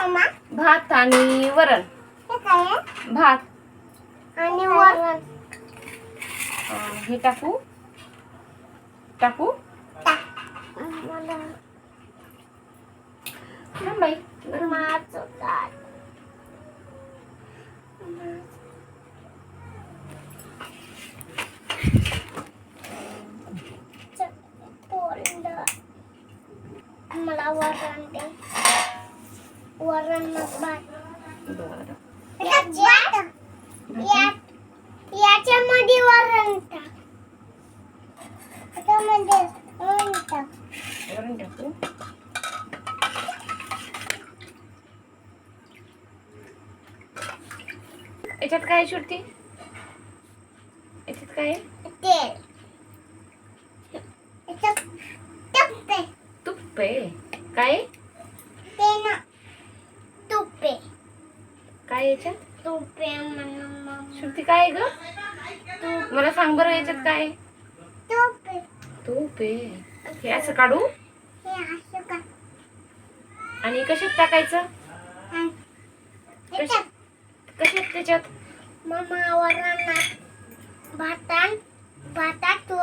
Mamma? भात आणि वरण. हे काय आहे? भात. आणि वरण अं, हे टाकू. टाकू? टाक मला थांब बाई. माझं ताट पोळलं मला वरण दे. वरण बरं. याच्यामध्ये वरण टाक. वरण टाक. याच्यात काय श्रुती याच्यात काय? तेल. याच्यात टप्पे तूप आहे काय? ते ना काय याच्यात? श्रुती काय आहे ग? मला सांग बरं याच्यात काय? तुपे. हे असं काढू? आणि कशात टाकायचं? कशात? त्याच्यात? मम्मा वरणात भातात भातात